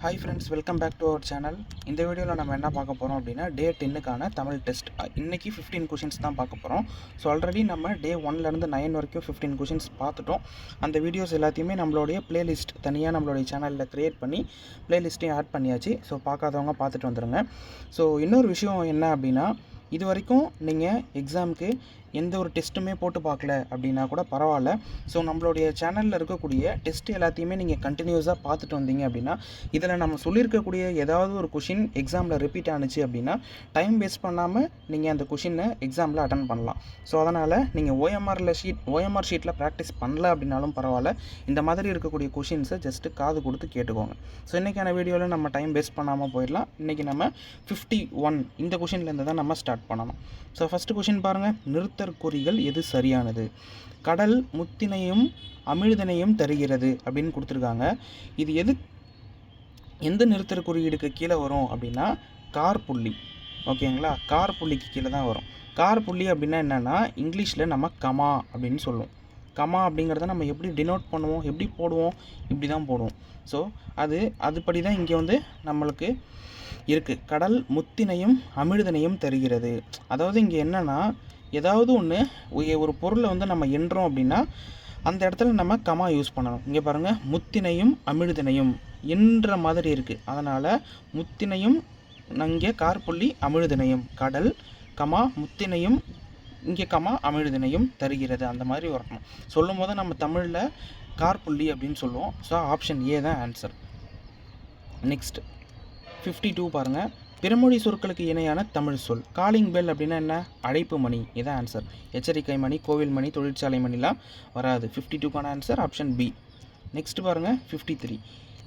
Hi friends welcome back to our channel இந்த வீடியோவில் நம்ம என்ன பார்க்க போகிறோம் அப்படின்னா டே டென்னுக்கான தமிழ் டெஸ்ட் இன்றைக்கி ஃபிஃப்டீன் கொஷின்ஸ் தான் பார்க்க போகிறோம் ஸோ ஆல்ரெடி நம்ம டே ஒன்லேருந்து நைன் வரைக்கும் ஃபிஃப்டீன் கொஷின்ஸ் பார்த்துட்டோம். அந்த வீடியோஸ் எல்லாத்தையுமே நம்மளுடைய பிளேலிஸ்ட் தனியாக நம்மளுடைய சேனலில் க்ரியேட் பண்ணி பிளேலிஸ்ட்டையும் ஆட் பண்ணியாச்சு. ஸோ பார்க்காதவங்க பார்த்துட்டு வந்துடுங்க ஸோ இன்னொரு விஷயம் என்ன அப்படின்னா இது வரைக்கும் நீங்கள் எக்ஸாமுக்கு எந்த ஒரு டெஸ்ட்டுமே போட்டு பார்க்கல அப்படின்னா கூட பரவாயில்ல. ஸோ நம்மளுடைய சேனலில் இருக்கக்கூடிய டெஸ்ட் எல்லாத்தையுமே நீங்கள் கண்டினியூஸாக பார்த்துட்டு வந்தீங்க அப்படின்னா இதில் நம்ம சொல்லியிருக்கக்கூடிய ஏதாவது ஒரு கொஷின் எக்ஸாமில் ரிப்பீட் ஆனுச்சு அப்படின்னா டைம் வேஸ்ட் பண்ணாமல் நீங்கள் அந்த கொஷினை எக்ஸாமில் அட்டன் பண்ணலாம். ஸோ அதனால் நீங்கள் ஓஎம்ஆரில் ஷீட் ஓஎம்ஆர் ஷீட்டில் ப்ராக்டிஸ் பண்ணல அப்படின்னாலும் பரவாயில்ல. இந்த மாதிரி இருக்கக்கூடிய கொஷின்ஸை ஜஸ்ட்டு காது கொடுத்து கேட்டுக்கோங்க. ஸோ இன்றைக்கான வீடியோவில் நம்ம டைம் வேஸ்ட் பண்ணாமல் போயிடலாம். இன்றைக்கி நம்ம ஃபிஃப்டி ஒன் இந்த கொஷின்லேருந்து தான் நம்ம ஸ்டார்ட் பண்ணணும். ஸோ ஃபஸ்ட்டு கொஷின் பாருங்கள் நிறுத்தற்குறிகள் எது சரியானது? கடல் முத்தினையும் அமிழ்தனையும் தருகிறது அப்படின்னு கொடுத்துருக்காங்க. இது எது எந்த நிறுத்தற் குறியீடுக்கு கீழே வரும் அப்படின்னா கார் புள்ளி. ஓகேங்களா? கார் புள்ளிக்கு கீழே தான் வரும். கார் புள்ளி அப்படின்னா என்னென்னா இங்கிலீஷில் நம்ம கமா அப்படின்னு சொல்லுவோம். கமா அப்படிங்கிறத நம்ம எப்படி டினோட் பண்ணுவோம்? எப்படி போடுவோம்? இப்படி தான் போடுவோம். ஸோ அது அதுபடி தான் இங்கே வந்து நம்மளுக்கு இருக்குது கடல் முத்தினையும் அமிழ்தனையும் தருகிறது. அதாவது இங்கே என்னென்னா ஏதாவது ஒன்று ஒரு பொருளை வந்து நம்ம எண்ணுறோம் அப்படின்னா அந்த இடத்துல நம்ம கமா யூஸ் பண்ணணும். இங்கே பாருங்கள் முத்தினையும் அமிழ்தினையும் என்ற மாதிரி இருக்குது அதனால் முத்தினையும் இங்கே கார்புள்ளி அமிழ்தினையும் கடல் கமா முத்தினையும் இங்கே கமா அமிழ்தினையும் தருகிறது. அந்த மாதிரி வரணும். சொல்லும் போது நம்ம தமிழில் கார்புள்ளி அப்படின்னு சொல்லுவோம். ஸோ ஆப்ஷன் ஏ தான் ஆன்சர் நெக்ஸ்ட் ஃபிஃப்டி டூ பாருங்கள் பிறமொழி சொற்களுக்கு இணையான தமிழ் சொல். காலிங் பெல் அப்படின்னா என்ன? அழைப்பு மணி. இதான் ஆன்சர் எச்சரிக்கை மணி கோவில் மணி தொழிற்சாலை மணிலாம் வராது. ஃபிஃப்டி டூக்கான ஆன்சர் ஆப்ஷன் பி நெக்ஸ்ட் பாருங்கள் ஃபிஃப்டி த்ரீ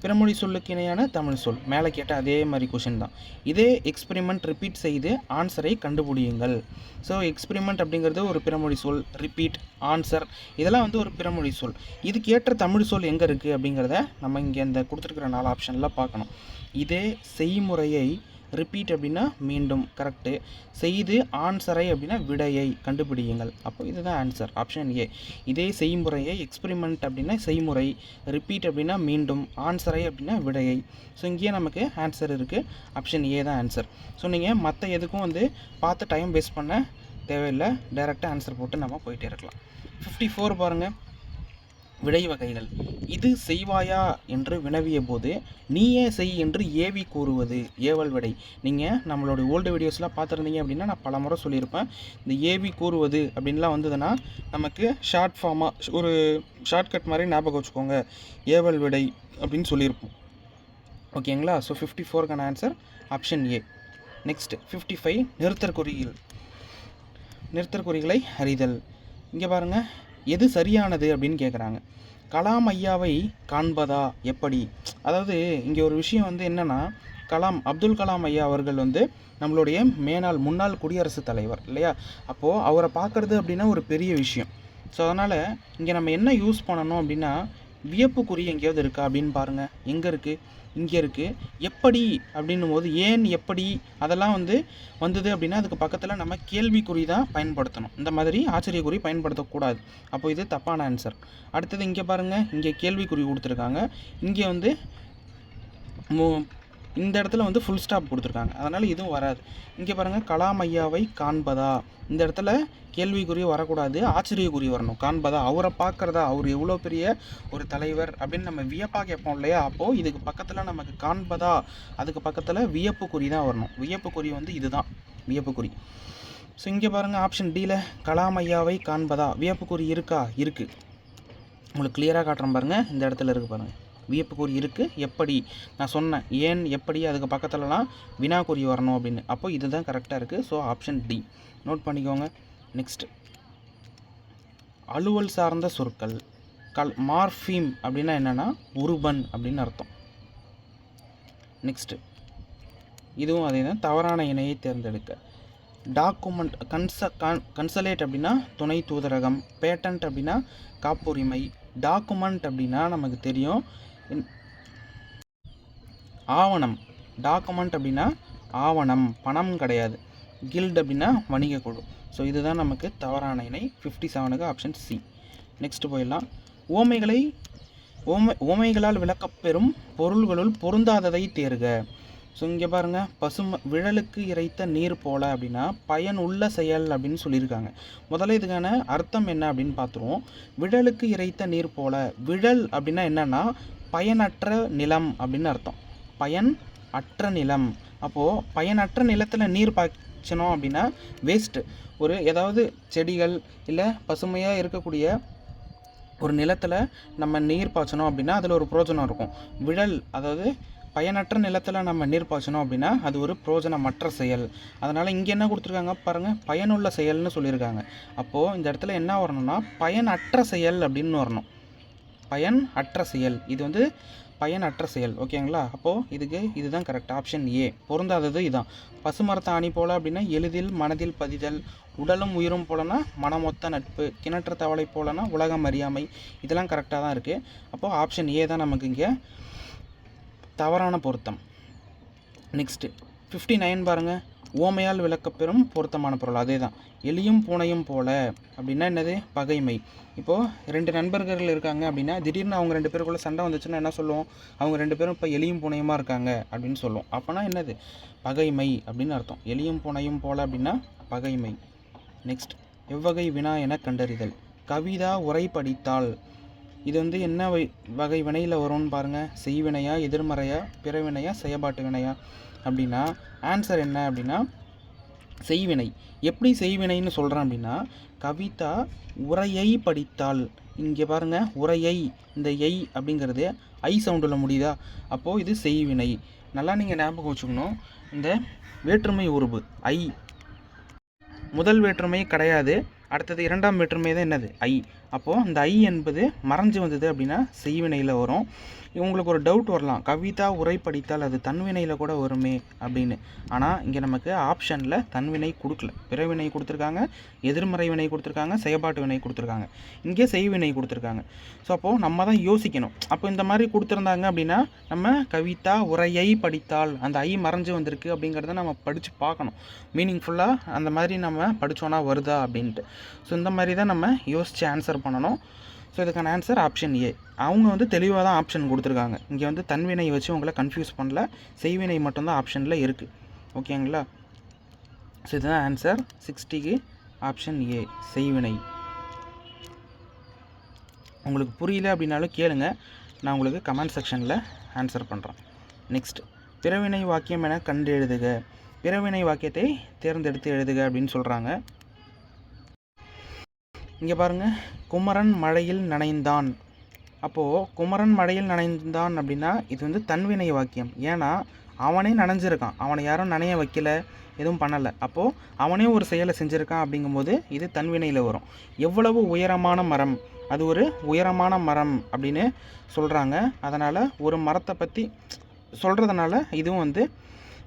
பிறமொழி சொல்லுக்கு இணையான தமிழ் சொல். மேலே கேட்ட அதே மாதிரி கொஷின் தான். இதே எக்ஸ்பெரிமெண்ட் ரிப்பீட் செய்து ஆன்சரை கண்டுபிடியுங்கள். ஸோ எக்ஸ்பெரிமெண்ட் அப்படிங்கிறது ஒரு பிறமொழி சொல். ரிப்பீட் ஆன்சர் இதெல்லாம் வந்து ஒரு பிறமொழி சொல். இதுக்கு ஏற்ற தமிழ் சொல் எங்கே இருக்குது அப்படிங்கிறத நம்ம இங்கே இந்த கொடுத்துருக்குற நாலு ஆப்ஷனில் பார்க்கணும். இதே செய்முறையை ரிப்பீட் அப்படின்னா மீண்டும் கரெக்டு செய்து ஆன்சரை அப்படின்னா விடையை கண்டுபிடியுங்கள். அப்போ இதுதான் ஆன்சர் ஆப்ஷன் ஏ இதே செய்முறையை எக்ஸ்பெரிமெண்ட் அப்படின்னா செய்முறை ரிப்பீட் அப்படின்னா மீண்டும் ஆன்சரை அப்படின்னா விடையை. ஸோ இங்கேயே நமக்கு ஆன்சர் இருக்குது ஆப்ஷன் ஏ தான் ஆன்சர் ஸோ நீங்கள் மற்ற எதுக்கும் வந்து பார்த்து டைம் வேஸ்ட் பண்ண தேவையில்லை. டேரெக்டாக ஆன்சர் போட்டு நம்ம போயிட்டே இருக்கலாம். ஃபிஃப்டி ஃபோர் பாருங்கள் விடை வகைகள். இது செய்வாயா என்று வினவிய போது நீயே செய் என்று ஏவி கூறுவது. ஏவல் விடை. நீங்கள் நம்மளுடைய ஓல்டு வீடியோஸ்லாம் பார்த்துருந்தீங்க அப்படின்னா நான் பல முறை சொல்லியிருப்பேன். இந்த ஏவி கூறுவது அப்படின்லாம் வந்ததுன்னா நமக்கு ஷார்ட் ஃபார்மாக ஒரு ஷார்ட்கட் மாதிரி ஞாபகம் வச்சுக்கோங்க. ஏவல் விடை அப்படின்னு சொல்லியிருப்போம். ஓகேங்களா? So fifty ஃபோருக்கான answer option A next fifty five நிறுத்தற்குறிகள் நிறுத்தற்குறிகளை அறிதல். இங்கே பாருங்கள் எது சரியானது அப்படின்னு கேட்குறாங்க கலாம் ஐயாவை காண்பதா? எப்படி? அதாவது இங்கே ஒரு விஷயம் வந்து என்னென்னா கலாம் அப்துல் கலாம் ஐயா அவர்கள் வந்து நம்மளுடைய மேனாள் முன்னாள் குடியரசுத் தலைவர் இல்லையா? அப்போது அவரை பார்க்குறது அப்படின்னா ஒரு பெரிய விஷயம். ஸோ அதனால் இங்கே நம்ம என்ன யூஸ் பண்ணணும் அப்படின்னா வியப்புக்குறி எங்கேயாவது இருக்கா அப்படின்னு பாருங்கள் எங்கே இருக்குது இங்கே இருக்குது எப்படி அப்படின்னும் போது ஏன் எப்படி அதெல்லாம் வந்து வந்தது அப்படின்னா அதுக்கு பக்கத்தில் நம்ம கேள்விக்குறி தான் பயன்படுத்தணும். இந்த மாதிரி ஆச்சரியக்குறி பயன்படுத்தக்கூடாது. அப்போ இது தப்பான ஆன்சர் அடுத்தது இங்கே பாருங்கள் இங்கே கேள்விக்குறி கொடுத்துருக்காங்க. இங்கே வந்து இந்த இடத்துல வந்து ஃபுல் ஸ்டாப் கொடுத்துருக்காங்க. அதனால் இதுவும் வராது. இங்கே பாருங்கள் கலாம் ஐயாவை காண்பதா? இந்த இடத்துல கேள்விக்குறி வரக்கூடாது ஆச்சரியக்குறி வரணும். காண்பதா? அவரை பார்க்குறதா? அவர் எவ்வளோ பெரிய ஒரு தலைவர் அப்படின்னு நம்ம வியப்பாக கேட்போம் இல்லையா? அப்போது இதுக்கு பக்கத்தில் நமக்கு காண்பதா? அதுக்கு பக்கத்தில் வியப்புக்குறி தான் வரணும். வியப்புக்குறி வந்து இதுதான். வியப்புக்குறி. ஸோ இங்கே பாருங்கள் ஆப்ஷன் டியில் கலாம் ஐயாவை காண்பதா? வியப்புக்குறி இருக்கா? இருக்குது உங்களுக்கு கிளியராக காட்டுறேன் பாருங்கள் இந்த இடத்துல இருக்குது பாருங்கள் வியப்புக்குறி இருக்குது எப்படி? நான் சொன்னேன். ஏன்? எப்படி? அதுக்கு பக்கத்துலலாம் வினாக்குறி வரணும் அப்படின்னு. அப்போ இதுதான் கரெக்டாக இருக்குது ஸோ ஆப்ஷன் டி நோட் பண்ணிக்கோங்க. நெக்ஸ்ட் அலுவல் சார்ந்த சொற்கள். கல் மார்ஃபீம் அப்படின்னா என்னென்னா உருபன் அப்படின்னு அர்த்தம். நெக்ஸ்ட்டு இதுவும் அதே தான் தவறான இணையை தேர்ந்தெடுக்க. டாக்குமெண்ட் கன்ச கன் கன்சலேட் அப்படின்னா துணை தூதரகம். பேட்டன்ட் அப்படின்னா காப்புரிமை. டாக்குமெண்ட் அப்படின்னா நமக்கு தெரியும். ஆவணம். டாக்குமெண்ட் அப்படின்னா ஆவணம் பணம் கிடையாது. கில்ட் அப்படின்னா வணிக குழு. ஸோ இதுதான் நமக்கு தவறான இணை ஃபிஃப்டி செவனுக்கு ஆப்ஷன் சி நெக்ஸ்ட் போயிடலாம். ஓமைகளை ஓமை ஓமைகளால் விளக்கப்பெறும் பொருள்களுள் பொருந்தாததை தேர்க. ஸோ இங்கே பாருங்கள் பசும விழலுக்கு இறைத்த நீர் போல அப்படின்னா பயன் உள்ள செயல் அப்படின்னு சொல்லியிருக்காங்க. முதல்ல இதுக்கான அர்த்தம் என்ன அப்படின்னு பார்த்துருவோம். விழலுக்கு இறைத்த நீர் போல. விழல் அப்படின்னா என்னென்னா பயனற்ற நிலம் அப்படின்னு அர்த்தம். பயன் அற்ற நிலம். அப்போது பயனற்ற நிலத்தில் நீர் பாய்ச்சணும் அப்படின்னா வேஸ்ட்டு ஒரு ஏதாவது செடிகள் இல்லை பசுமையாக இருக்கக்கூடிய ஒரு நிலத்தில் நம்ம நீர் பாய்ச்சணும் அப்படின்னா அதில் ஒரு பிரோஜனம் இருக்கும். விழல் அதாவது பயனற்ற நிலத்தில் நம்ம நீர் பாய்ச்சணும் அப்படின்னா அது ஒரு பிரோஜனமற்ற செயல். அதனால் இங்கே என்ன கொடுத்துருக்காங்க பாருங்கள் பயனுள்ள செயல்னு சொல்லியிருக்காங்க. அப்போது இந்த இடத்துல என்ன வரணும்னா பயனற்ற செயல் அப்படின்னு வரணும். பயன் அற்ற செயல். இது வந்து பயனற்ற செயல். ஓகேங்களா அப்போது இதுக்கு இதுதான் கரெக்ட் ஆப்ஷன் ஏ பொருந்தாதது இதுதான் பசுமரத்த அணி போல அப்படின்னா எளிதில் மனதில் பதிதல் உடலும் உயிரும் போலனா மனமொத்த நட்பு கிணற்ற தவளை போலனா உலகம் அறியாமை. இதெல்லாம் கரெக்டாக தான் இருக்குது அப்போது ஆப்ஷன் ஏ தான் நமக்கு இங்கே தவறான பொருத்தம். நெக்ஸ்ட்டு ஃபிஃப்டி நைன் பாருங்கள் ஓமையால் விளக்கப்பெறும் பொருத்தமான பொருள். அதே தான் எலியும் பூனையும் போல. அப்படின்னா என்னது? பகைமை. இப்போது ரெண்டு நண்பர்கள் இருக்காங்க அப்படின்னா திடீர்னு அவங்க ரெண்டு பேருக்குள்ளே சண்டை வந்துச்சுன்னா என்ன சொல்லுவோம்? அவங்க ரெண்டு பேரும் இப்போ எலியும் பூனையுமா இருக்காங்க அப்படின்னு சொல்லுவோம். அப்போனா என்னது? பகைமை அப்படின்னு அர்த்தம். எலியும் பூனையும் போல அப்படின்னா பகைமை. நெக்ஸ்ட் எவ்வகை வினா என கண்டறிதல். கவிதா உரை படித்தால் இது வந்து என்ன வகை வினையில் வரும்னு பாருங்கள் செய்வினையா எதிர்மறையா பிறவினையா செயல்பாட்டு வினையா? அப்படின்னா ஆன்சர் என்ன அப்படின்னா செய்வினை. எப்படி செய்வினைன்னு சொல்கிறேன் அப்படின்னா கவிதா உரையை படித்தால் இங்கே பாருங்கள் உரையை இந்த எய் அப்படிங்கிறது ஐ சவுண்டில் முடியுதா? அப்போது இது செய்வினை. நல்லா நீங்கள் ஞாபகம் வச்சுக்கணும். இந்த வேற்றுமை உருபு ஐ. முதல் வேற்றுமை கிடையாது. அடுத்தது இரண்டாம் வேற்றுமை தான் என்னது? ஐ. அப்போது அந்த ஐ என்பது மறைஞ்சு வந்தது அப்படின்னா செய்வினையில் வரும். உங்களுக்கு ஒரு டவுட் வரலாம். கவிதா உரை படித்தால் அது தன்வினையில் கூட வருமே அப்படின்னு. ஆனால் இங்கே நமக்கு ஆப்ஷனில் தன்வினை கொடுக்கல. பிறவினை கொடுத்துருக்காங்க எதிர்மறை வினை கொடுத்துருக்காங்க செயல்பாட்டு வினை கொடுத்துருக்காங்க. இங்கே செய்வினை கொடுத்துருக்காங்க. ஸோ அப்போது நம்ம தான் யோசிக்கணும். அப்போ இந்த மாதிரி கொடுத்துருந்தாங்க அப்படின்னா நம்ம கவிதா உரையை படித்தால் அந்த ஐ மறைஞ்சு வந்திருக்கு அப்படிங்கிறத நம்ம படித்து பார்க்கணும். மீனிங்ஃபுல்லாக அந்த மாதிரி நம்ம படித்தோன்னா வருதா அப்படின்ட்டு. ஸோ இந்த மாதிரி தான் நம்ம யோசித்து ஆன்சர் பண்ணணும். ஸோ இதுக்கான ஆன்சர் ஆப்ஷன் ஏ அவங்க வந்து தெளிவாக தான் ஆப்ஷன் கொடுத்துருக்காங்க. இங்கே வந்து தன்வினை வச்சு உங்களை கன்ஃபியூஸ் பண்ணல. செய்வினை மட்டும்தான் ஆப்ஷனில் இருக்குது ஓகேங்களா ஸோ இதுதான் ஆன்சர் சிக்ஸ்டிக்கு ஆப்ஷன் ஏ செய்வினை. உங்களுக்கு புரியல அப்படின்னாலும் கேளுங்க. நான் உங்களுக்கு கமெண்ட் செக்ஷனில் ஆன்சர் பண்ணுறேன் நெக்ஸ்ட் பிறவினை வாக்கியம் என கண்டு எழுதுக. பிறவினை வாக்கியத்தை தேர்ந்தெடுத்து எழுதுக அப்படின்னு சொல்கிறாங்க இங்கே பாருங்கள் குமரன் மழையில் நனைந்தான். அப்போது குமரன் மழையில் நனைந்தான் அப்படின்னா இது வந்து தன்வினை வாக்கியம். ஏன்னா அவனே நனைஞ்சிருக்கான். அவனை யாரும் நனைய வைக்கல எதுவும் பண்ணலை. அப்போது அவனே ஒரு செயலை செஞ்சுருக்கான் அப்படிங்கும்போது இது தன்வினையில் வரும். எவ்வளவு உயரமான மரம் அது ஒரு உயரமான மரம் அப்படின்னு சொல்கிறாங்க அதனால் ஒரு மரத்தை பற்றி சொல்கிறதுனால இதுவும் வந்து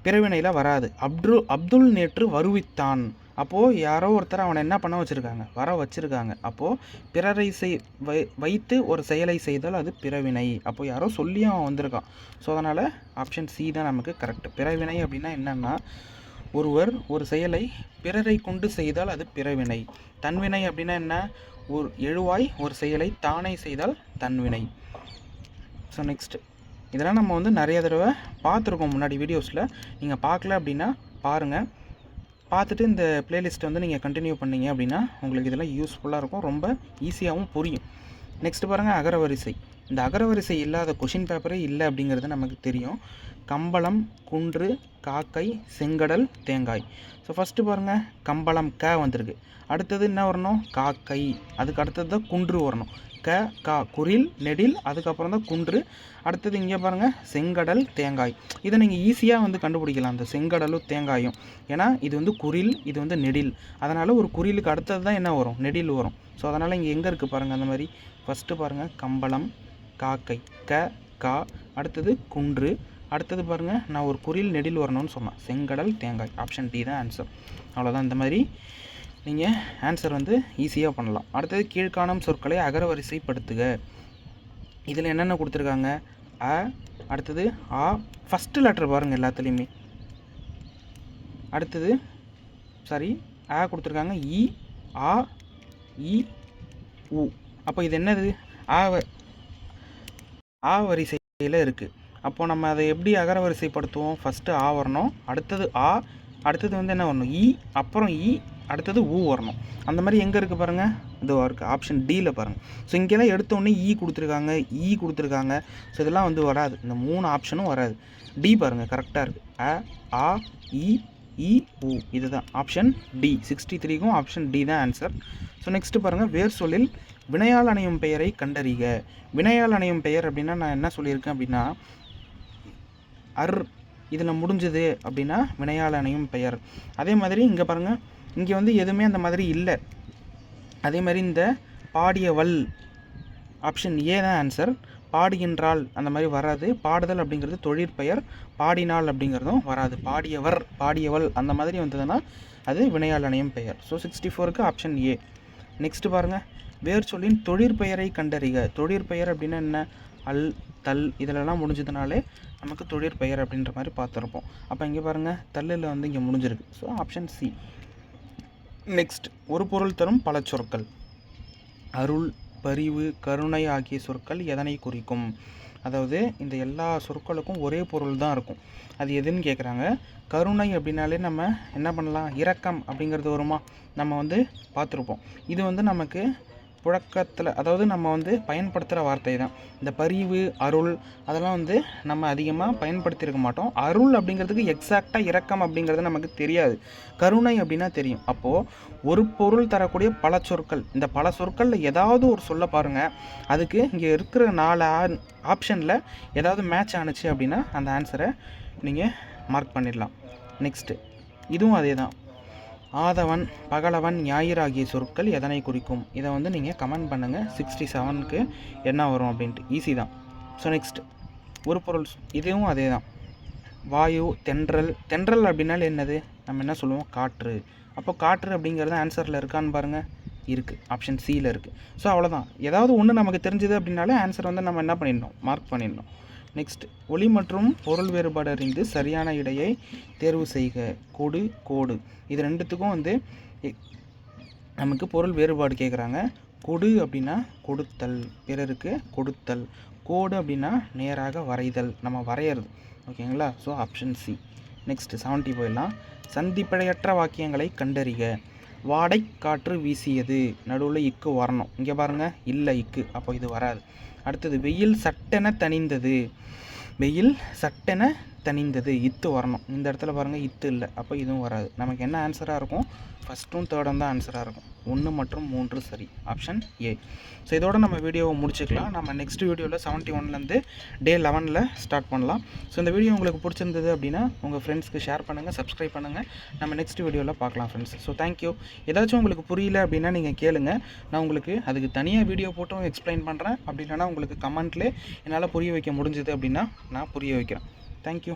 பிறவினையில் வராது. அப்து அப்துல் நேற்று வருவித்தான். அப்போது யாரோ ஒருத்தர் அவனை என்ன பண்ண வச்சுருக்காங்க? வர வச்சுருக்காங்க. அப்போது பிறரை செய் வை வைத்து ஒரு செயலை செய்தால் அது பிறவினை. அப்போது யாரோ சொல்லியும் அவன் வந்திருக்கான். ஸோ அதனால் ஆப்ஷன் சி தான் நமக்கு கரெக்ட் பிறவினை அப்படின்னா என்னென்னா ஒருவர் ஒரு செயலை பிறரை கொண்டு செய்தால் அது பிறவினை. தன்வினை அப்படின்னா என்ன? ஒரு எழுவாய் ஒரு செயலை தானே செய்தால் தன்வினை. ஸோ நெக்ஸ்ட்டு இதெல்லாம் நம்ம வந்து நிறைய தடவை பார்த்துருக்கோம் முன்னாடி வீடியோஸில் நீங்கள் பார்க்கல அப்படின்னா பாருங்கள் பார்த்துட்டு இந்த பிளேலிஸ்ட்டை வந்து நீங்கள் கண்டினியூ பண்ணீங்க அப்படின்னா உங்களுக்கு இதெல்லாம் யூஸ்ஃபுல்லாக இருக்கும். ரொம்ப ஈஸியாகவும் புரியும். நெக்ஸ்ட் பாருங்கள் அகரவரிசை. இந்த அகரவரிசை இல்லாத கொஷின் பேப்பரே இல்லை அப்படிங்கிறது நமக்கு தெரியும். கம்பளம் குன்று காக்கை செங்கடல் தேங்காய். ஸோ ஃபஸ்ட்டு பாருங்கள் கம்பளம் க வந்திருக்கு. அடுத்தது என்ன வரணும்? காக்கை. அதுக்கு அடுத்தது தான் குன்று வரணும். க கா குரில் நெடில் அதுக்கப்புறம் தான் குன்று. அடுத்தது இங்கே பாருங்கள் செங்கடல் தேங்காய். இதை நீங்கள் ஈஸியாக வந்து கண்டுபிடிக்கலாம் அந்த செங்கடலும் தேங்காயும். ஏன்னா இது வந்து குரில் இது வந்து நெடில். அதனால் ஒரு குரிலுக்கு அடுத்தது தான் என்ன வரும்? நெடில் வரும். ஸோ அதனால் இங்கே எங்கே இருக்குது பாருங்கள் அந்த மாதிரி. ஃபஸ்ட்டு பாருங்கள் கம்பளம் காக்கை. க கா. அடுத்தது குன்று. அடுத்தது பாருங்கள் நான் ஒரு பொரியல் நெடில் வரணும்னு சொன்னேன். செங்கடல் தேங்காய். ஆப்ஷன் டி தான் ஆன்சர் அவ்வளோதான் இந்த மாதிரி நீங்கள் ஆன்சர் வந்து ஈஸியாக பண்ணலாம். அடுத்தது கீழ்காணும் சொற்களை அகரவரிசைப்படுத்துக. இதில் என்னென்ன கொடுத்துருக்காங்க? அ அடுத்தது ஆ ஃபஸ்ட்டு லெட்டர் பாருங்கள் எல்லாத்துலேயுமே. அடுத்தது சாரி ஆ கொடுத்துருக்காங்க இ ஆ இ உ. அப்போ இது என்னது? ஆ வ- ஆ வரிசையில் இருக்குது அப்போது நம்ம அதை எப்படி அகரவரிசைப்படுத்துவோம்? ஃபஸ்ட்டு ஆ வரணும். அடுத்தது ஆ அடுத்தது வந்து என்ன வரணும்? இ அப்புறம் இ அடுத்தது ஊ வரணும். அந்த மாதிரி எங்கே இருக்குது பாருங்கள் இதுவாக இருக்குது ஆப்ஷன் டியில் பாருங்கள் ஸோ இங்கெல்லாம் எடுத்தோடனே இ கொடுத்துருக்காங்க. இ கொடுத்துருக்காங்க. ஸோ இதெல்லாம் வந்து வராது. இந்த மூணு ஆப்ஷனும் வராது. டி பாருங்கள் கரெக்டாக இருக்குது அ ஆ இ இ இது இதுதான் ஆப்ஷன் டி சிக்ஸ்டி த்ரீக்கும் ஆப்ஷன் டி தான் ஆன்சர் ஸோ நெக்ஸ்ட்டு பாருங்கள் வேர் சொல்லில் வினையால் அணையும் பெயரை கண்டறிக. வினையால் அணையும் பெயர் அப்படின்னா நான் என்ன சொல்லியிருக்கேன் அப்படின்னா அர் இதில் முடிஞ்சது அப்படின்னா வினையால் அணையும் பெயர். அதே மாதிரி இங்கே பாருங்கள் இங்கே வந்து எதுவுமே அந்த மாதிரி இல்லை. அதே மாதிரி இந்த பாடியவள் ஆப்ஷன் ஏ தான் ஆன்சர் பாடுகின்றாள் அந்த மாதிரி வராது. பாடுதல் அப்படிங்கிறது தொழிற்பெயர் பாடினால் அப்படிங்கிறதும் வராது. பாடியவர் பாடியவள் அந்த மாதிரி வந்ததுன்னா அது வினையாளனையும் பெயர். ஸோ சிக்ஸ்டி ஃபோருக்கு ஆப்ஷன் ஏ நெக்ஸ்ட் பாருங்கள் வேர் சொல்லின் தொழிற்பெயரை கண்டறிக. தொழிற்பெயர் அப்படின்னா என்ன? அல் தல் இதிலெல்லாம் முடிஞ்சதுனாலே நமக்கு தொழிற்பெயர் அப்படின்ற மாதிரி பார்த்துருப்போம். அப்போ இங்கே பாருங்கள் தல்லில் வந்து இங்கே முடிஞ்சிருக்கு. ஸோ ஆப்ஷன் சி நெக்ஸ்ட் ஒரு பொருள் தரும் பல சொற்கள். அருள் பரிவு கருணை ஆகிய சொற்கள் எதனை குறிக்கும்? அதாவது இந்த எல்லா சொற்களுக்கும் ஒரே பொருள் தான் இருக்கும். அது எதுன்னு கேட்குறாங்க கருணை அப்படின்னாலே நம்ம என்ன பண்ணலாம்? இரக்கம் அப்படிங்கிறது வருமா? நம்ம வந்து பார்த்துருப்போம். இது வந்து நமக்கு புழக்கத்தில் அதாவது நம்ம வந்து பயன்படுத்துகிற வார்த்தை தான். இந்த பரிவு அருள் அதெல்லாம் வந்து நம்ம அதிகமாக பயன்படுத்தியிருக்க மாட்டோம். அருள் அப்படிங்கிறதுக்கு எக்ஸாக்டாக இறக்கம் அப்படிங்கிறது நமக்கு தெரியாது. கருணை அப்படின்னா தெரியும். அப்போது ஒரு பொருள் தரக்கூடிய பல சொற்கள் இந்த பல சொற்களில் ஏதாவது ஒரு சொல்ல பாருங்கள் அதுக்கு இங்கே இருக்கிற நாலு ஆப்ஷனில் ஏதாவது மேட்ச் ஆணுச்சு அப்படின்னா அந்த ஆன்சரை நீங்கள் மார்க் பண்ணிடலாம். நெக்ஸ்ட்டு இதுவும் அதே தான் ஆதவன் பகலவன் ஞாயிறு ஆகிய சொற்கள் எதனை குறிக்கும்? இதை வந்து நீங்கள் கமெண்ட் பண்ணுங்கள் சிக்ஸ்டி செவனுக்கு என்ன வரும் அப்படின்ட்டு. ஈஸி தான். ஸோ நெக்ஸ்ட் ஒரு பொருள் இதுவும் அதே தான். வாயு தென்றல். தென்றல் அப்படின்னாலே என்னது? நம்ம என்ன சொல்லுவோம்? காற்று. அப்போ காற்று அப்படிங்கிறது ஆன்சரில் இருக்கான்னு பாருங்கள் இருக்குது ஆப்ஷன் சியில் இருக்குது ஸோ அவ்வளோதான் ஏதாவது ஒன்று நமக்கு தெரிஞ்சது அப்படின்னாலே ஆன்சர் வந்து நம்ம என்ன பண்ணிடணும்? மார்க் பண்ணிடணும். நெக்ஸ்ட் ஒளி மற்றும் பொருள் வேறுபாடு அறிந்து சரியான இடையை தேர்வு செய்க. கொடு கோடு. இது ரெண்டுத்துக்கும் வந்து நமக்கு பொருள் வேறுபாடு கேட்குறாங்க கொடு அப்படின்னா கொடுத்தல். பிறருக்கு கொடுத்தல். கோடு அப்படின்னா நேராக வரைதல். நம்ம வரையிறது. ஓகேங்களா? So option C next seventy போயிடலாம். சந்திப்படையற்ற வாக்கியங்களை கண்டறிக. வாடை காற்று வீசியது. நடுவில் இக்கு வரணும். இங்கே பாருங்கள் இல்லை இக்கு. அப்போ இது வராது. அடுத்தது வெயில் சட்டென தணிந்தது. வெயில் சட்டென தனிந்தது இத்து வரணும். இந்த இடத்துல பாருங்கள் இத்து இல்லை. அப்போ இதுவும் வராது. நமக்கு என்ன ஆன்சராக இருக்கும்? ஃபஸ்ட்டும் தேர்டும் தான் ஆன்சராக இருக்கும். ஒன்று மற்றும் மூன்று சரி. ஆப்ஷன் ஏ ஸோ இதோட நம்ம வீடியோவை முடிச்சுக்கலாம். நம்ம நெக்ஸ்ட் வீடியோவில் செவன்ட்டி ஒன்லேருந்து டே லெவனில் ஸ்டார்ட் பண்ணலாம். ஸோ இந்த வீடியோ உங்களுக்கு பிடிச்சிருந்தது அப்படின்னா உங்கள் ஃப்ரெண்ட்ஸ்க்கு ஷேர் பண்ணுங்கள் சப்ஸ்கிரைப் பண்ணுங்கள் நம்ம நெக்ஸ்ட் வீடியோவில் பார்க்கலாம் ஃப்ரெண்ட்ஸ் ஸோ தேங்க்யூ ஏதாச்சும் உங்களுக்கு புரியல அப்படின்னா நீங்கள் கேளுங்க. நான் உங்களுக்கு அதுக்கு தனியாக வீடியோ போட்டும் எக்ஸ்பிளைன் பண்ணுறேன் அப்படி இல்லைன்னா உங்களுக்கு கமெண்ட்லேயே என்னால் புரிய வைக்க முடிஞ்சது அப்படின்னா நான் புரிய வைக்கிறேன். தேங்க்யூ